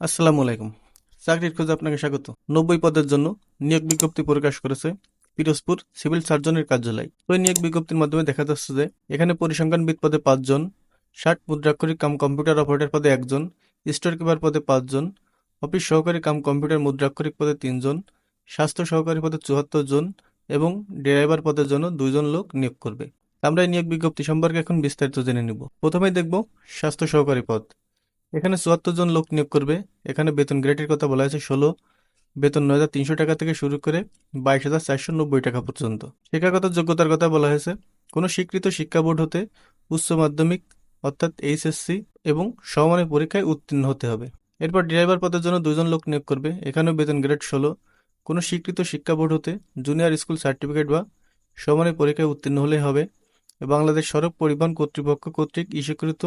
আসসালামু আলাইকুম। চাকরির খোঁজে আপনাকে স্বাগত। নব্বই পদের জন্য নিয়োগ বিজ্ঞপ্তি প্রকাশ করেছে পিরোজপুর সিভিল সার্জনের কার্যালয়। ওই নিয়োগ বিজ্ঞপ্তির মাধ্যমে দেখা যাচ্ছে যে, এখানে পরিসংখ্যানবিদ পদে পাঁচজন, ষাট মুদ্রাক্ষরিক কাম কম্পিউটার অপারেটর পদে একজন স্টোর কিপার পদে পাঁচজন, অফিস সহকারী কাম কম্পিউটার মুদ্রাক্ষরিক পদে তিনজন, স্বাস্থ্য সহকারী পদে চুয়াত্তর জন এবং ড্রাইভার পদের জন্য দুইজন লোক নিয়োগ করবে। আমরা এই নিয়োগ বিজ্ঞপ্তি সম্পর্কে এখন বিস্তারিত জেনে নিব। প্রথমেই দেখব স্বাস্থ্য সহকারী পদ। এখানে চুয়াত্তর জন লোক নিয়োগ করবে। এখানে বেতন গ্রেডের কথা বলা হয়েছে, ষোলো। বেতন নয় হাজার তিনশো টাকা থেকে শুরু করে বাইশ হাজার চারশো নব্বই টাকা পর্যন্ত। শিক্ষাগত যোগ্যতার কথা বলা হয়েছে, কোনো স্বীকৃত শিক্ষা বোর্ড হতে উচ্চ মাধ্যমিক অর্থাৎ এইচএসসি এবং সমমানের পরীক্ষায় উত্তীর্ণ হতে হবে। এরপর ড্রাইভার পদের জন্য দুজন লোক নিয়োগ করবে, এখানেও বেতন গ্রেড ষোলো। কোনো স্বীকৃত শিক্ষা বোর্ড হতে জুনিয়র স্কুল সার্টিফিকেট বা সমানের পরীক্ষায় উত্তীর্ণ হলেই হবে। বাংলাদেশ সড়ক পরিবহন কর্তৃপক্ষ কর্তৃক ইস্যুকৃত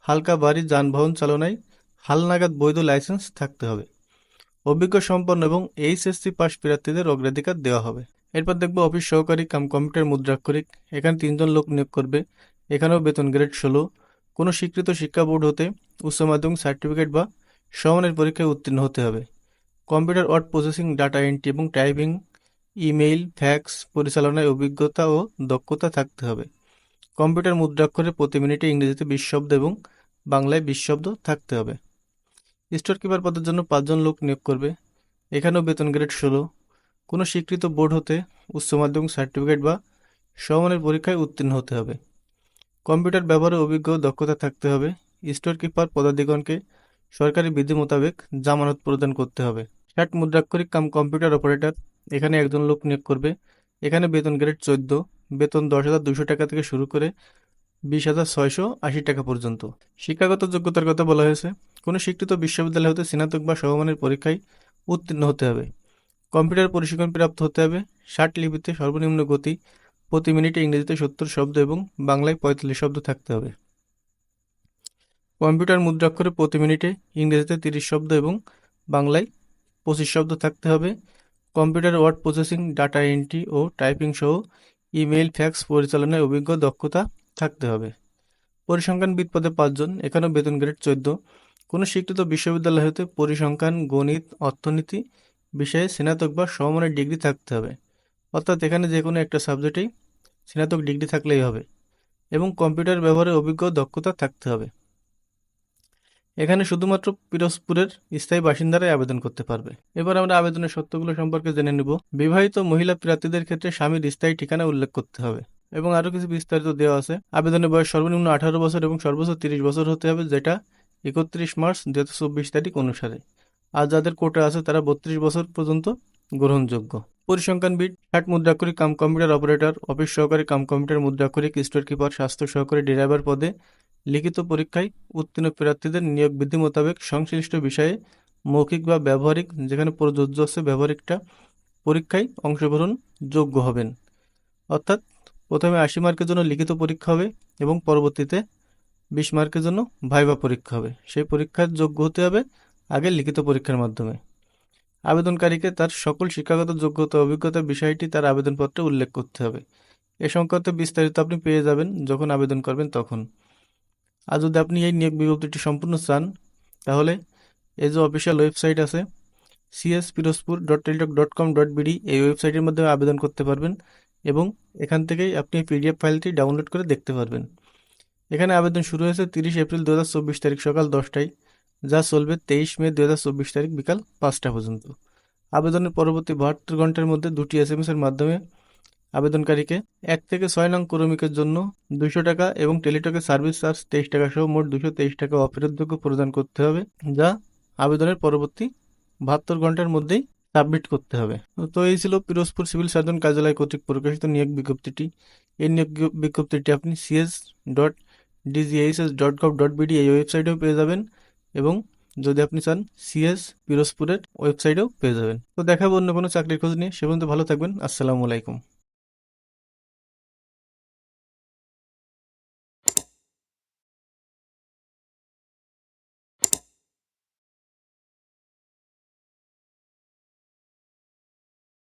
হালকা ভারী যানবাহন চালনায় হালনাগাদ বৈধ লাইসেন্স থাকতে হবে। অভিজ্ঞ সম্পন্ন এবং এইচএসসি পাস প্রার্থীদের অগ্রাধিকার দেওয়া হবে। এরপর দেখব অফিস সহকারী কাম কম্পিউটার মুদ্রাক্ষরিক। এখানে তিনজন লোক নিয়োগ করবে। এখানেও বেতন গ্রেড ষোলো। কোনো স্বীকৃত শিক্ষা বোর্ড হতে উচ্চ মাধ্যমিক সার্টিফিকেট বা সমানের পরীক্ষায় উত্তীর্ণ হতে হবে। Computer word processing, data entry এবং টাইপিং, ইমেইল, ফ্যাক্স পরিচালনায় অভিজ্ঞতা ও দক্ষতা থাকতে হবে। কম্পিউটার মুদ্রাক্ষরে প্রতি মিনিটে ইংরেজিতে বিশ শব্দ এবং বাংলায় বিশ শব্দ থাকতে হবে। স্টোর কিপার পদের জন্য পাঁচজন লোক নিয়োগ করবে। এখানেও বেতন গ্রেড ষোলো। কোনো স্বীকৃত বোর্ড হতে উচ্চ মাধ্যমিক সার্টিফিকেট বা সমমানের পরীক্ষায় উত্তীর্ণ হতে হবে। কম্পিউটার ব্যবহারে অভিজ্ঞ দক্ষতা থাকতে হবে। স্টোর কিপার পদাধিগণকে সরকারি বিধি মোতাবেক জামানত প্রদান করতে হবে। ষাট মুদ্রাক্ষরিক কাম কম্পিউটার অপারেটর। এখানে একজন লোক নিয়োগ করবে। এখানে বেতন গ্রেড চোদ্দ। বেতন দশ হাজার দুশো টাকা থেকে শুরু করে বিশ হাজার ছয়শো আশি টাকা পর্যন্ত। শিক্ষাগত যোগ্যতার কথা বলা হয়েছে, কোনো স্বীকৃত বিশ্ববিদ্যালয় হতে স্নাতক বা সমমানের পরীক্ষায় উত্তীর্ণ হতে হবে। কম্পিউটার প্রশিক্ষণ প্রাপ্ত হতে হবে, ষাট লিপিতে সর্বনিম্ন গতি, প্রতি মিনিটে ইংরেজিতে সত্তর শব্দ এবং বাংলায় পঁয়তাল্লিশ শব্দ থাকতে হবে। কম্পিউটার মুদ্রাক্ষরে প্রতি মিনিটে ইংরেজিতে তিরিশ শব্দ এবং বাংলায় পঁচিশ শব্দ থাকতে হবে। Computer word processing, data entry ও টাইপিং সহ ইমেইল, ফ্যাক্স পরিচালনায় অভিজ্ঞ, দক্ষতা থাকতে হবে। পরিসংখ্যান বিদপদে পাঁচজন, এখানেও বেতন গ্রেড চোদ্দ। কোনো স্বীকৃত বিশ্ববিদ্যালয় হতে পরিসংখ্যান, গণিত, অর্থনীতি বিষয়ে স্নাতক বা সমমানের ডিগ্রি থাকতে হবে। অর্থাৎ এখানে যে কোনো একটা সাবজেক্টেই স্নাতক ডিগ্রি থাকলেই হবে এবং কম্পিউটার ব্যবহারে অভিজ্ঞ, দক্ষতা থাকতে হবে। এখানে শুধুমাত্র পিরোজপুরের স্থায়ী বাসিন্দারাই আবেদন করতে পারবে। এবার আমরা আবেদনের সত্যগুলো সম্পর্কে জেনে নেব। বিবাহিত মহিলা প্রার্থীদের ক্ষেত্রে স্বামীর স্থায়ী ঠিকানা উল্লেখ করতে হবে এবং আরও কিছু বিস্তারিত দেওয়া আছে। আবেদনের বয়স সর্বনিম্ন আঠারো বছর এবং সর্বোচ্চ তিরিশ বছর হতে হবে, যেটা একত্রিশ মার্চ দু হাজার চব্বিশ তারিখ অনুসারে। আর যাদের কোটা আছে, তারা বত্রিশ বছর পর্যন্ত গ্রহণযোগ্য। পরিসংখ্যানবিদ ষাট মুদ্রাক্ষরিক কাম কম্পিউটার অপারেটর, অফিস সহকারী কাম কম্পিউটার মুদ্রাক্ষরিক স্টোর কিপার স্বাস্থ্য সহকারী ড্রাইভার পদে লিখিত পরীক্ষায় উত্তীর্ণ প্রার্থীদের নিয়োগ বিধি মোতাবেক সংশ্লিষ্ট বিষয়ে মৌখিক বা ব্যবহারিক যেখানে প্রযোজ্য আছে ব্যবহারিকটা পরীক্ষায় অংশগ্রহণ যোগ্য হবেন। অর্থাৎ প্রথমে আশি মার্কের জন্য লিখিত পরীক্ষা হবে এবং পরবর্তীতে বিশ মার্কের জন্য ভাইবা পরীক্ষা হবে। সেই পরীক্ষার যোগ্য হতে হবে আগে লিখিত পরীক্ষার মাধ্যমে। আবেদনকারীকে তার সকল শিক্ষাগত যোগ্যতা ও অভিজ্ঞতার বিষয়টি তার আবেদনপত্রে উল্লেখ করতে হবে। এ সংক্রান্ত বিস্তারিত আপনি পেয়ে যাবেন যখন আবেদন করবেন তখন। আর যদি আপনি এই নিয়োগ বিজ্ঞপ্তিটি সম্পূর্ণ চান, তাহলে এই যে অফিসিয়াল ওয়েবসাইট আছে CS Pirojpur dot Teletalk dot com dot BD এই ওয়েবসাইটের মাধ্যমে আবেদন করতে পারবেন এবং এখান থেকেই আপনি এই পিডিএফ ফাইলটি ডাউনলোড করে দেখতে পারবেন। এখানে আবেদন শুরু হয়েছে তিরিশ এপ্রিল দুহাজার চব্বিশ তারিখ সকাল দশটায়, যা চলবে তেইশ মে দু হাজার চব্বিশ তারিখ বিকাল পাঁচটা পর্যন্ত। আবেদনের পরবর্তী বাহাত্তর ঘণ্টার মধ্যে দুটি এস এর মাধ্যমে আবেদনকারীকে এক থেকে ছয় নং ক্রমিকের জন্য দুশো টাকা এবং টেলিটকের সার্ভিস চার্জ তেইশ টাকা সহ মোট দুশো তেইশ টাকা অফেরতযোগ্য প্রদান করতে হবে, যা আবেদনের পরবর্তী বাহাত্তর ঘণ্টার মধ্যেই সাবমিট করতে হবে। তো এই ছিল পিরোজপুর সিভিল সার্জন কার্যালয় কর্তৃক প্রকাশিত নিয়োগ বিজ্ঞপ্তিটি। এই নিয়োগ বিজ্ঞপ্তিটি আপনি CS dot DGHS dot gov dot BD এই ওয়েবসাইটেও পেয়ে যাবেন এবং যদি আপনি চান সিএস পিরোজপুরের ওয়েবসাইটেও পেয়ে যাবেন। তো দেখাবো অন্য কোনো চাকরির খোঁজ নিয়ে, সে পর্যন্ত ভালো থাকবেন। আসসালামু আলাইকুম।